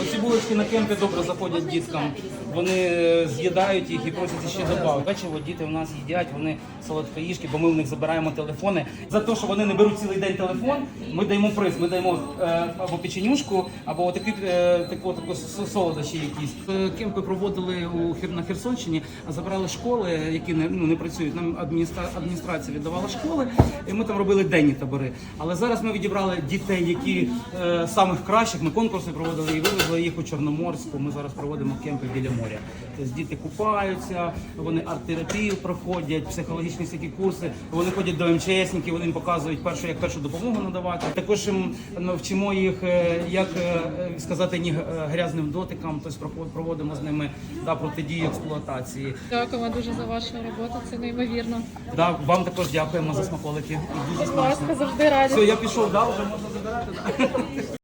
Оці булочки на кемпі добре заходять діткам. Вони е, з'їдають їх і просять ще добавити. Бачимо, діти у нас їдять, вони солодкоїжки, бо ми в них забираємо телефони. За те, що вони не беруть цілий день телефон, ми даємо приз. Ми даємо е, або печенюшку, або отакі, е, таку, солодощі якісь. Е, Кемпи проводили у на Херсонщині, забрали школи, які не, ну, не працюють. Нам адміністра... адміністрація віддавала школи, і ми там робили денні табори. Але зараз ми відібрали дітей, які е, самих кращих. Ми конкурси проводили і вивезли їх у Чорноморську. Ми зараз проводимо кемпи біля моря. Тобто діти купаються, вони арт-терапію проходять, психологічні всякі курси. Вони ходять до МЧСників, вони їм показують першу, як першу допомогу надавати. Також їм навчимо їх, е, як е, сказати ні е, грязним дотикам. Тобто проводимо з ними да, протидію експлуатації. Дякуємо дуже за вашу роботу. Це неймовірно. Да, вам також дякуємо за смаколики. Дуже Будь ласка, завжди раді. Все, я пішов, да, вже можна забирати. Да?